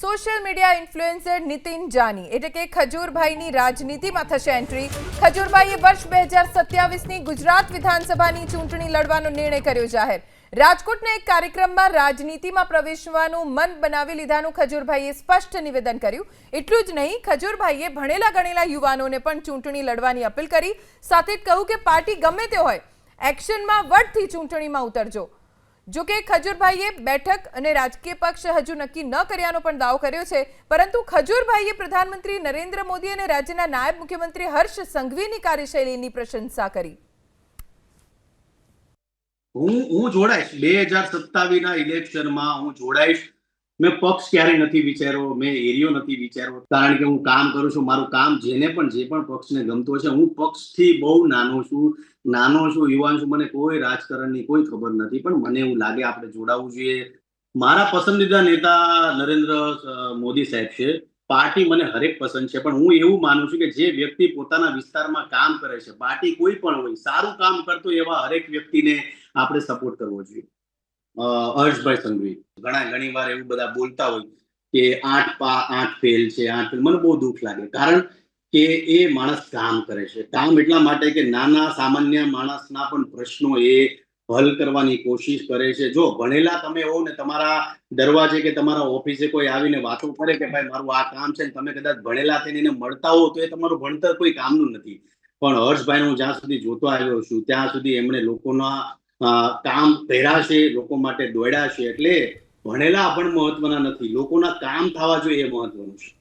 Social media influencer Nitin Jani. એટલે કે ખજૂરભાઈની રાજનીતિમાં થશે એન્ટ્રી. ખજૂરભાઈએ વર્ષ બે હજાર સત્યાવીસની ગુજરાત વિધાનસભાની ચૂંટણી લડવાનો નિર્ણય કર્યો જાહેર. રાજકોટના એક કાર્યક્રમમાં રાજનીતિમાં પ્રવેશવાનું મન બનાવી લીધાનું ખજૂરભાઈએ સ્પષ્ટ નિવેદન કર્યું. એટલું જ નહીં, ખજૂરભાઈએ ભણેલા ગણેલા યુવાનોને પણ ચૂંટણી લડવાની અપીલ કરી. સાથે કહ્યું કે પાર્ટી ગમે તે હોય, એક્શનમાં વટથી ચૂંટણીમાં ઉતરજો. જો કે ખજૂરભાઈએ બેઠક અને રાજકીય પક્ષ હજુ નક્કી ન કર્યાનો પણ દાવો કર્યો છે. પરંતુ ખજૂરભાઈએ પ્રધાનમંત્રી નરેન્દ્ર મોદી અને રાજ્યના નાયબ મુખ્યમંત્રી હર્ષ સંઘવીની કાર્યશૈલીની પ્રશંસા કરી. હું હું જોડાઈશ. બે હજાર સત્તાવીસ ના ઇલેક્શનમાં હું જોડાઈશ. મેં પક્ષ ક્યારેય નથી વિચાર્યો, મેં એરિયો નથી વિચાર્યો. કારણ કે હું કામ કરું છું, મારું કામ જેને પણ, જે પણ પક્ષને ગમતો છે, હું પક્ષથી બહુ નાનો છું. નાનો છું, યુવાન છું, મને કોઈ રાજકારણની કોઈ ખબર નથી, પણ મને એવું લાગે આપણે જોડાવવું જોઈએ. મારા પસંદીદા નેતા નરેન્દ્ર મોદી સાહેબ છે. પાર્ટી મને હરેક પસંદ છે, પણ હું એવું માનું છું કે જે વ્યક્તિ પોતાના વિસ્તારમાં કામ કરે છે, પાર્ટી કોઈ પણ હોય, સારું કામ કરતો એવા હરેક વ્યક્તિને આપણે સપોર્ટ કરવો જોઈએ. હર્ષભાઈ સંઘવી. ઘણા, ઘણી વાર એવું બધા બોલતા હોય કે આઠ પા આઠ ફેલ છે આઠ ફેલ. મને બહુ દુઃખ લાગે. કારણ કે એ માણસ કામ કરે છે. કામ એટલા માટે કે નાના, સામાન્ય માણસના પણ પ્રશ્નો એ હલ કરવાની કોશિશ કરે છે. જો ભણેલા તમે હો ને તમારા દરવાજે કે તમારા ઓફિસે કોઈ આવીને વાતો કરે કે ભાઈ, મારું આ કામ છે ને તમે કદાચ ભણેલા થઈને એને મળતા હો તો એ તમારું ભણતર કોઈ કામનું નથી. પણ હર્ષભાઈ, હું જ્યાં સુધી જોતો આવ્યો છું, ત્યાં સુધી એમણે લોકોના કામ કર્યા છે, લોકો માટે દોડ્યા છે, એટલે ભણેલા પણ મહત્વના નથી. લોકોના કામ થવા જોઈએ એ મહત્વનું છે.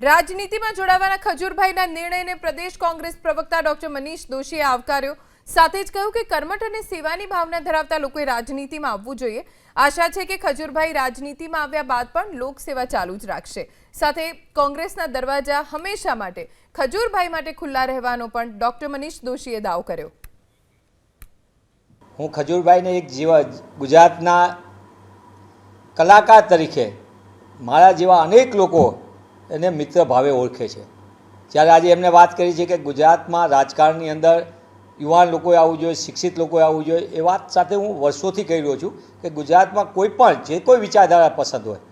રાજનીતિમાં જોડાવાના ખજૂરભાઈના નિર્ણયને પ્રદેશ કોંગ્રેસ પ્રવક્તા ડોક્ટર મનીષ દોશીએ આવકાર્યો. સાથે જ કહ્યું કે કર્મઠ અને સેવાની ભાવના ધરાવતા લોકોએ રાજનીતિમાં આવવું જોઈએ. આશા છે કે ખજૂરભાઈ રાજનીતિમાં આવ્યા બાદ પણ લોકસેવા ચાલુ જ રાખશે. સાથે કોંગ્રેસના દરવાજા હંમેશા માટે, ખજૂરભાઈ માટે ખુલ્લા રહેવાનો પણ ડોક્ટર મનીષ દોશીએ દાવ કર્યો. હું ખજૂરભાઈને એક જીવ ગુજરાતના કલાકાર તરીકે મારા જેવા અનેક લોકો એને મિત્ર ભાવે ઓળખે છે. જ્યારે આજે એમને વાત કરી છે કે ગુજરાતમાં રાજકારણની અંદર યુવાન લોકોએ આવવું જોઈએ, શિક્ષિત લોકોએ આવવું જોઈએ, એ વાત સાથે હું વર્ષોથી કહી રહ્યો છું કે ગુજરાતમાં કોઈ પણ જે કોઈ વિચારધારા પસંદ હોય,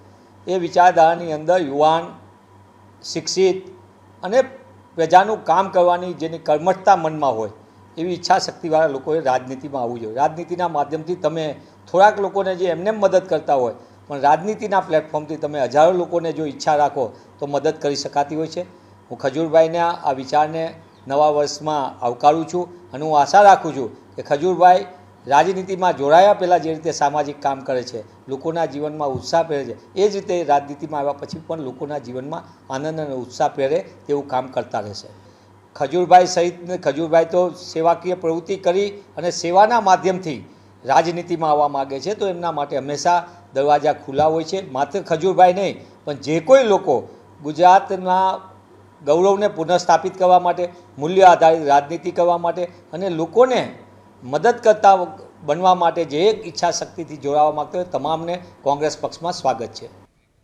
એ વિચારધારાની અંદર યુવાન, શિક્ષિત અને પ્રજાનું કામ કરવાની જેની કર્મઠતા મનમાં હોય એવી ઈચ્છા શક્તિવાળા લોકોએ રાજનીતિમાં આવવું જોઈએ. રાજનીતિના માધ્યમથી તમે થોડાક લોકોને જે એમને મદદ કરતા હોય, પણ રાજનીતિના પ્લેટફોર્મથી તમે હજારો લોકોને જો ઈચ્છા રાખો, તો મદદ કરી શકાતી હોય છે. હું ખજૂરભાઈના આ વિચારને નવા વર્ષમાં આવકારું છું અને હું આશા રાખું છું કે ખજૂરભાઈ રાજનીતિમાં જોડાયા પહેલાં જે રીતે સામાજિક કામ કરે છે, લોકોના જીવનમાં ઉત્સાહ પહેરે છે, એ જ રીતે રાજનીતિમાં આવ્યા પછી પણ લોકોના જીવનમાં આનંદ અને ઉત્સાહ પહેરે તેવું કામ કરતા રહેશે. ખજૂરભાઈ સહિત ખજૂરભાઈ તો સેવાકીય પ્રવૃત્તિ કરી અને સેવાના માધ્યમથી રાજનીતિમાં આવવા માગે છે, તો એમના માટે હંમેશા દરવાજા ખુલ્લા હોય છે. માત્ર ખજૂરભાઈ નહીં, પણ જે કોઈ લોકો ગુજરાતના ગૌરવને પુનઃસ્થાપિત કરવા માટે, મૂલ્ય આધારિત રાજનીતિ કરવા માટે અને લોકોને મદદ કરતા બનવા માટે જે એક ઈચ્છા શક્તિથી જોડાવા માગતા હોય, તમામને કોંગ્રેસ પક્ષમાં સ્વાગત છે.